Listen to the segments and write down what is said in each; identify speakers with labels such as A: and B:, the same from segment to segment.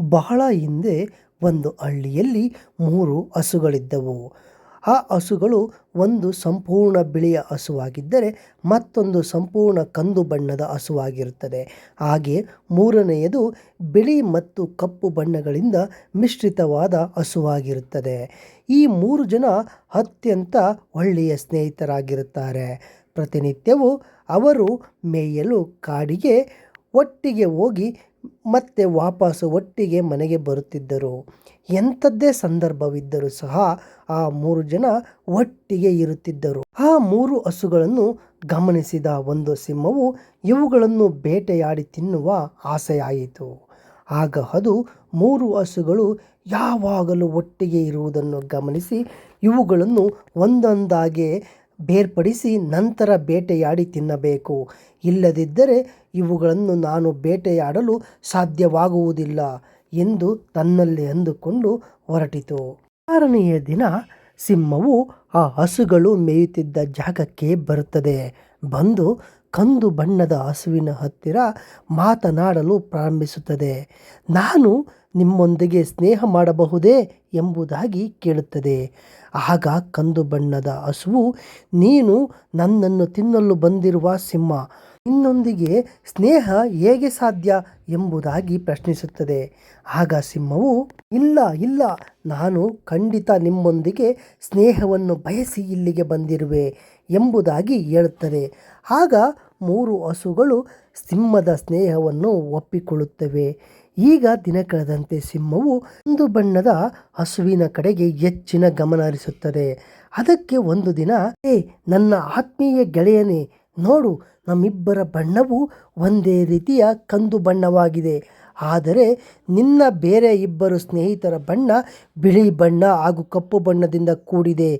A: ಬಹಳ ಹಿಂದೆ ಒಂದು ಹಳ್ಳಿಯಲ್ಲಿ ಮೂರು ಹಸುಗಳಿದ್ದವು. ಆ ಹಸುಗಳು ಒಂದು ಸಂಪೂರ್ಣ ಬಿಳಿಯ ಹಸುವಾಗಿದ್ದರೆ ಮತ್ತೊಂದು ಸಂಪೂರ್ಣ ಕಂದು ಬಣ್ಣದ ಹಸುವಾಗಿರುತ್ತದೆ. ಹಾಗೆ ಮೂರನೆಯದು ಬಿಳಿ ಮತ್ತು ಕಪ್ಪು ಬಣ್ಣಗಳಿಂದ ಮಿಶ್ರಿತವಾದ ಹಸುವಾಗಿರುತ್ತದೆ. ಈ ಮೂರು ಜನ ಅತ್ಯಂತ ಒಳ್ಳೆಯ ಸ್ನೇಹಿತರಾಗಿರುತ್ತಾರೆ. ಪ್ರತಿನಿತ್ಯವೂ ಅವರು ಮೇಯಲು ಕಾಡಿಗೆ ಒಟ್ಟಿಗೆ ಹೋಗಿ ಮತ್ತೆ ವಾಪಸ್ಸು ಒಟ್ಟಿಗೆ ಮನೆಗೆ ಬರುತ್ತಿದ್ದರು. ಎಂಥದ್ದೇ ಸಂದರ್ಭವಿದ್ದರೂ ಸಹ ಆ ಮೂರು ಜನ ಒಟ್ಟಿಗೆ ಇರುತ್ತಿದ್ದರು. ಆ ಮೂರು ಹಸುಗಳನ್ನು ಗಮನಿಸಿದ ಒಂದು ಸಿಂಹವು ಇವುಗಳನ್ನು ಬೇಟೆಯಾಡಿ ತಿನ್ನುವ ಆಸೆಯಾಯಿತು. ಆಗ ಅದು ಮೂರು ಹಸುಗಳು ಯಾವಾಗಲೂ ಒಟ್ಟಿಗೆ ಇರುವುದನ್ನು ಗಮನಿಸಿ ಇವುಗಳನ್ನು ಒಂದೊಂದಾಗಿ ಬೇರ್ಪಡಿಸಿ ನಂತರ ಬೇಟೆಯಾಡಿ ತಿನ್ನಬೇಕು. ಇಲ್ಲದಿದ್ದರೆ ಇವುಗಳನ್ನು ನಾನು ಬೇಟೆಯಾಡಲು ಸಾಧ್ಯವಾಗುವುದಿಲ್ಲ ಎಂದು ತನ್ನಲ್ಲಿ ಅಂದುಕೊಂಡು ಹೊರಟಿತು. ಆರನೆಯ ದಿನ ಸಿಂಹವು ಆ ಹಸುಗಳು ಮೇಯುತ್ತಿದ್ದ ಜಾಗಕ್ಕೆ ಬರುತ್ತದೆ. ಬಂದು ಕಂದು ಬಣ್ಣದ ಹಸುವಿನ ಹತ್ತಿರ ಮಾತನಾಡಲು ಪ್ರಾರಂಭಿಸುತ್ತದೆ. ನಾನು ನಿಮ್ಮೊಂದಿಗೆ ಸ್ನೇಹ ಮಾಡಬಹುದೇ ಎಂಬುದಾಗಿ ಕೇಳುತ್ತದೆ. ಆಗ ಕಂದು ಬಣ್ಣದ ಹಸುವು, ನೀನು ನನ್ನನ್ನು ತಿನ್ನಲು ಬಂದಿರುವ ಸಿಂಹ ನಿನ್ನೊಂದಿಗೆ ಸ್ನೇಹ ಹೇಗೆ ಸಾಧ್ಯ ಎಂಬುದಾಗಿ ಪ್ರಶ್ನಿಸುತ್ತದೆ. ಆಗ ಸಿಂಹವು, ಇಲ್ಲ ಇಲ್ಲ, ನಾನು ಖಂಡಿತ ನಿಮ್ಮೊಂದಿಗೆ ಸ್ನೇಹವನ್ನು ಬಯಸಿ ಇಲ್ಲಿಗೆ ಬಂದಿರುವೆ ಎಂಬುದಾಗಿ ಹೇಳುತ್ತದೆ. ಆಗ ಮೂರು ಹಸುಗಳು ಸಿಂಹದ ಸ್ನೇಹವನ್ನು ಒಪ್ಪಿಕೊಳ್ಳುತ್ತವೆ. ಈಗ ದಿನ ಕಳೆದಂತೆ ಸಿಂಹವು ಒಂದು ಬಣ್ಣದ ಹಸುವಿನ ಕಡೆಗೆ ಹೆಚ್ಚಿನ ಗಮನ ಹರಿಸುತ್ತದೆ. ಅದಕ್ಕೆ ಒಂದು ದಿನ, ಏ, ನನ್ನ ಆತ್ಮೀಯ ಗೆಳೆಯನೇ, ನೋಡು ನಮ್ಮಿಬ್ಬರ ಬಣ್ಣವು ಒಂದೇ ರೀತಿಯ ಕಂದು ಬಣ್ಣವಾಗಿದೆ. ಆದರೆ ನಿನ್ನ ಬೇರೆ ಇಬ್ಬರು ಸ್ನೇಹಿತರ ಬಣ್ಣ ಬಿಳಿ ಬಣ್ಣ ಹಾಗೂ ಕಪ್ಪು ಬಣ್ಣದಿಂದ ಕೂಡಿದೆ.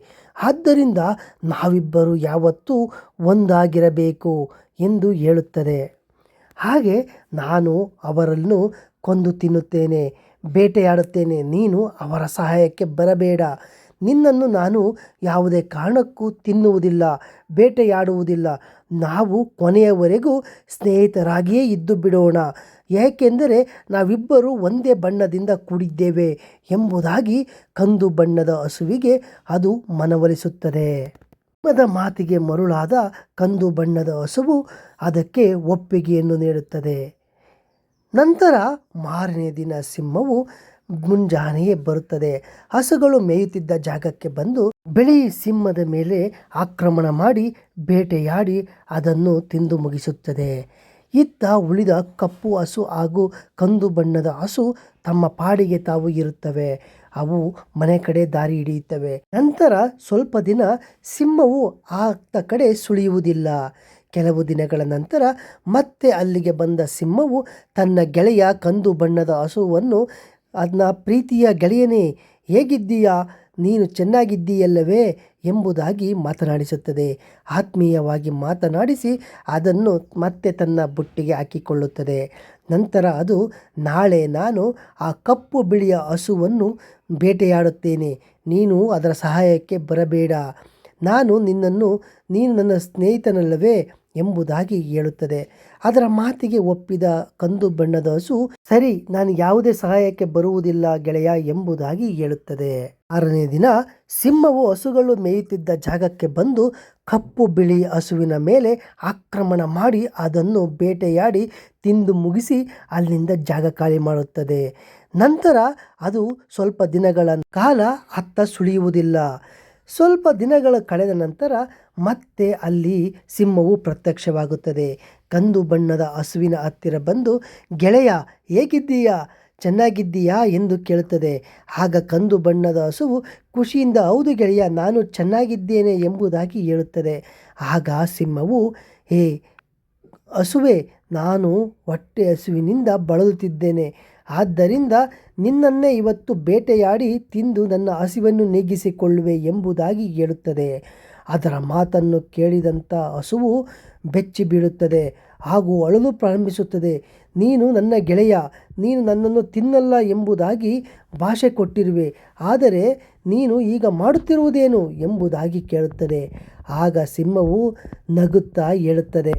A: ಆದ್ದರಿಂದ ನಾವಿಬ್ಬರು ಯಾವತ್ತೂ ಒಂದಾಗಿರಬೇಕು ಎಂದು ಹೇಳುತ್ತದೆ. ಹಾಗೆ ನಾನು ಅವರನ್ನು ಕೊಂದು ತಿನ್ನುತ್ತೇನೆ, ಬೇಟೆಯಾಡುತ್ತೇನೆ. ನೀನು ಅವರ ಸಹಾಯಕ್ಕೆ ಬರಬೇಡ. ನಿನ್ನನ್ನು ನಾನು ಯಾವುದೇ ಕಾರಣಕ್ಕೂ ತಿನ್ನುವುದಿಲ್ಲ, ಬೇಟೆಯಾಡುವುದಿಲ್ಲ. ನಾವು ಕೊನೆಯವರೆಗೂ ಸ್ನೇಹಿತರಾಗಿಯೇ ಇದ್ದು ಬಿಡೋಣ. ಏಕೆಂದರೆ ನಾವಿಬ್ಬರು ಒಂದೇ ಬಣ್ಣದಿಂದ ಕೂಡಿದ್ದೇವೆ ಎಂಬುದಾಗಿ ಕಂದು ಬಣ್ಣದ ಹಸುವಿಗೆ ಅದು ಮನವೊಲಿಸುತ್ತದೆ. ಮದ ಮಾತಿಗೆ ಮರುಳಾದ ಕಂದು ಬಣ್ಣದ ಹಸುವು ಅದಕ್ಕೆ ಒಪ್ಪಿಗೆಯನ್ನು ನೀಡುತ್ತದೆ. ನಂತರ ಮಾರನೇ ದಿನ ಸಿಂಹವು ಮುಂಜಾನೆಯೇ ಬರುತ್ತದೆ. ಹಸುಗಳು ಮೇಯುತ್ತಿದ್ದ ಜಾಗಕ್ಕೆ ಬಂದು ಬಿಳಿ ಸಿಂಹದ ಮೇಲೆ ಆಕ್ರಮಣ ಮಾಡಿ ಬೇಟೆಯಾಡಿ ಅದನ್ನು ತಿಂದು ಮುಗಿಸುತ್ತದೆ. ಇತ್ತ ಉಳಿದ ಕಪ್ಪು ಹಸು ಹಾಗೂ ಕಂದು ಬಣ್ಣದ ಹಸು ತಮ್ಮ ಪಾಡಿಗೆ ತಾವು ಇರುತ್ತವೆ. ಅವು ಮನೆ ಕಡೆ ದಾರಿ ಹಿಡಿಯುತ್ತವೆ. ನಂತರ ಸ್ವಲ್ಪ ದಿನ ಸಿಂಹವು ಆತ ಕಡೆ ಸುಳಿಯುವುದಿಲ್ಲ. ಕೆಲವು ದಿನಗಳ ನಂತರ ಮತ್ತೆ ಅಲ್ಲಿಗೆ ಬಂದ ಸಿಂಹವು ತನ್ನ ಗೆಳೆಯ ಕಂದು ಬಣ್ಣದ ಹಸುವನ್ನು ಅದನ್ನ ಪ್ರೀತಿಯ ಗೆಳೆಯನೇ, ಹೇಗಿದ್ದೀಯಾ? ನೀನು ಚೆನ್ನಾಗಿದ್ದೀಯಲ್ಲವೇ? ಎಂಬುದಾಗಿ ಮಾತನಾಡಿಸುತ್ತದೆ. ಆತ್ಮೀಯವಾಗಿ ಮಾತನಾಡಿಸಿ ಅದನ್ನು ಮತ್ತೆ ತನ್ನ ಬುಟ್ಟಿಗೆ ಹಾಕಿಕೊಳ್ಳುತ್ತದೆ. ನಂತರ ಅದು, ನಾಳೆ ನಾನು ಆ ಕಪ್ಪು ಬಿಳಿಯ ಹಸುವನ್ನು ಬೇಟೆಯಾಡುತ್ತೇನೆ. ನೀನು ಅದರ ಸಹಾಯಕ್ಕೆ ಬರಬೇಡ. ನಾನು ನಿನ್ನನ್ನು, ನೀನು ನನ್ನ ಸ್ನೇಹಿತನಲ್ಲವೇ? ಎಂಬುದಾಗಿ ಹೇಳುತ್ತದೆ. ಅದರ ಮಾತಿಗೆ ಒಪ್ಪಿದ ಕಂದು ಬಣ್ಣದ ಹಸು, ಸರಿ, ನಾನು ಯಾವುದೇ ಸಹಾಯಕ್ಕೆ ಬರುವುದಿಲ್ಲ ಗೆಳೆಯ ಎಂಬುದಾಗಿ ಹೇಳುತ್ತದೆ. ಆರನೇ ದಿನ, ಸಿಂಹವು ಹಸುಗಳು ಮೇಯುತ್ತಿದ್ದ ಜಾಗಕ್ಕೆ ಬಂದು ಕಪ್ಪು ಬಿಳಿ ಹಸುವಿನ ಮೇಲೆ ಆಕ್ರಮಣ ಮಾಡಿ ಅದನ್ನು ಬೇಟೆಯಾಡಿ ತಿಂದು ಮುಗಿಸಿ ಅಲ್ಲಿಂದ ಜಾಗ ಖಾಲಿ ಮಾಡುತ್ತದೆ. ನಂತರ ಅದು ಸ್ವಲ್ಪ ದಿನಗಳ ಕಾಲ ಅತ್ತ ಸುಳಿಯುವುದಿಲ್ಲ. ಸ್ವಲ್ಪ ದಿನಗಳ ಕಳೆದ ನಂತರ ಮತ್ತೆ ಅಲ್ಲಿ ಸಿಂಹವು ಪ್ರತ್ಯಕ್ಷವಾಗುತ್ತದೆ. ಕಂದು ಬಣ್ಣದ ಹಸುವಿನ ಹತ್ತಿರ ಬಂದು, ಗೆಳೆಯ, ಹೇಗಿದ್ದೀಯಾ? ಚೆನ್ನಾಗಿದ್ದೀಯಾ? ಎಂದು ಕೇಳುತ್ತದೆ. ಆಗ ಕಂದು ಬಣ್ಣದ ಹಸುವು, ಖುಷಿಯಿಂದ ಹೌದು ಗೆಳೆಯ, ನಾನು ಚೆನ್ನಾಗಿದ್ದೇನೆ ಎಂಬುದಾಗಿ ಹೇಳುತ್ತದೆ. ಆಗ ಸಿಂಹವು, ಹೇ, ಹಸುವೆ, ನಾನು ಹೊಟ್ಟೆ ಹಸುವಿನಿಂದ ಬಳಲುತ್ತಿದ್ದೇನೆ. ಆದ್ದರಿಂದ ನಿನ್ನನ್ನೇ ಇವತ್ತು ಬೇಟೆಯಾಡಿ ತಿಂದು ನನ್ನ ಹಸಿವನ್ನು ನೀಗಿಸಿಕೊಳ್ಳುವೆ ಎಂಬುದಾಗಿ ಹೇಳುತ್ತದೆ. ಅದರ ಮಾತನ್ನು ಕೇಳಿದಂಥ ಹಸುವು ಬೆಚ್ಚಿ ಬೀಳುತ್ತದೆ, ಹಾಗೂ ಅಳಲು ಪ್ರಾರಂಭಿಸುತ್ತದೆ. ನೀನು ನನ್ನ ಗೆಳೆಯ, ನೀನು ನನ್ನನ್ನು ತಿನ್ನಲ್ಲ ಎಂಬುದಾಗಿ ಭಾಷೆ ಕೊಟ್ಟಿರುವೆ, ಆದರೆ ನೀನು ಈಗ ಮಾಡುತ್ತಿರುವುದೇನು ಎಂಬುದಾಗಿ ಕೇಳುತ್ತದೆ. ಆಗ ಸಿಂಹವು ನಗುತ್ತಾ ಹೇಳುತ್ತದೆ,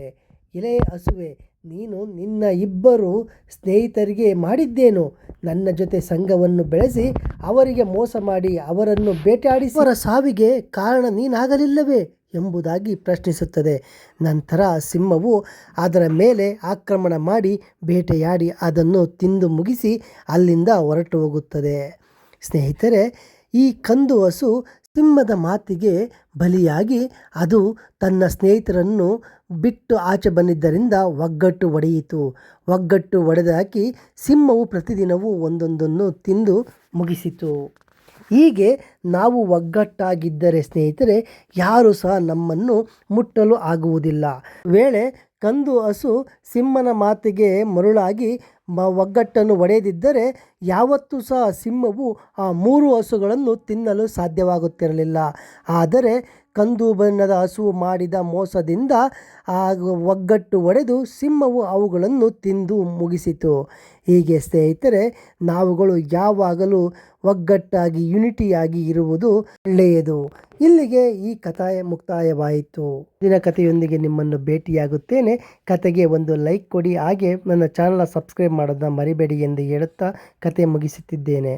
A: ಎಲೆ ಹಸುವೆ ನೀನು ನಿನ್ನ ಇಬ್ಬರು ಸ್ನೇಹಿತರಿಗೆ ಮಾಡಿದ್ದೇನು? ನನ್ನ ಜೊತೆ ಸಂಘವನ್ನು ಬೆಳೆಸಿ, ಅವರಿಗೆ ಮೋಸ ಮಾಡಿ ಅವರನ್ನು ಬೇಟೆಯಾಡಿಸಿ. ಅವರ ಸಾವಿಗೆ ಕಾರಣ ನೀನಾಗಲಿಲ್ಲವೇ ಎಂಬುದಾಗಿ ಪ್ರಶ್ನಿಸುತ್ತದೆ. ನಂತರ ಸಿಂಹವು ಅದರ ಮೇಲೆ ಆಕ್ರಮಣ ಮಾಡಿ ಬೇಟೆಯಾಡಿ ಅದನ್ನು ತಿಂದು ಮುಗಿಸಿ ಅಲ್ಲಿಂದ ಹೊರಟು ಹೋಗುತ್ತದೆ. ಸ್ನೇಹಿತರೆ, ಈ ಕಂದು ಹಸು ಸಿಂಹದ ಮಾತಿಗೆ ಬಲಿಯಾಗಿ ಅದು ತನ್ನ ಸ್ನೇಹಿತರನ್ನು ಬಿಟ್ಟು ಆಚೆ ಬಂದಿದ್ದರಿಂದ ಒಗ್ಗಟ್ಟು ಒಡೆಯಿತು. ಒಗ್ಗಟ್ಟು ಒಡೆದಾಕಿ ಸಿಂಹವು ಪ್ರತಿದಿನವೂ ಒಂದೊಂದನ್ನು ತಿಂದು ಮುಗಿಸಿತು. ಹೀಗೆ ನಾವು ಒಗ್ಗಟ್ಟಾಗಿದ್ದರೆ ಸ್ನೇಹಿತರೆ, ಯಾರು ಸಹ ನಮ್ಮನ್ನು ಮುಟ್ಟಲು ಆಗುವುದಿಲ್ಲ. ವೇಳೆ ಕಂದು ಹಸು ಸಿಂಹನ ಮಾತಿಗೆ ಮರುಳಾಗಿ ಮ ಒಗ್ಗಟ್ಟನ್ನು ಒಡೆಯದಿದ್ದರೆ ಯಾವತ್ತೂ ಸಹ ಸಿಂಹವು ಆ ಮೂರು ಹಸುಗಳನ್ನು ತಿನ್ನಲು ಸಾಧ್ಯವಾಗುತ್ತಿರಲಿಲ್ಲ. ಆದರೆ ಕಂದು ಬಣ್ಣದ ಹಸು ಮಾಡಿದ ಮೋಸದಿಂದ ಆ ಒಗ್ಗಟ್ಟು ಒಡೆದು ಸಿಂಹವು ಅವುಗಳನ್ನು ತಿಂದು ಮುಗಿಸಿತು. ಹೀಗೆ ಸ್ನೇಹಿತರೆ, ನಾವುಗಳು ಯಾವಾಗಲೂ ಒಗ್ಗಟ್ಟಾಗಿ, ಯುನಿಟಿಯಾಗಿ ಇರುವುದು ಒಳ್ಳೆಯದು. ಇಲ್ಲಿಗೆ ಈ ಕಥೆ ಮುಕ್ತಾಯವಾಯಿತು. ದಿನ ಕಥೆಯೊಂದಿಗೆ ನಿಮ್ಮನ್ನು ಭೇಟಿಯಾಗುತ್ತೇನೆ. ಕತೆಗೆ ಒಂದು ಲೈಕ್ ಕೊಡಿ, ಹಾಗೆ ನನ್ನ ಚಾನಲ್ನ ಸಬ್ಸ್ಕ್ರೈಬ್ ಮಾಡೋದನ್ನ ಮರಿಬೇಡಿ ಎಂದು ಹೇಳುತ್ತಾ ಕತೆ ಮುಗಿಸುತ್ತಿದ್ದೇನೆ.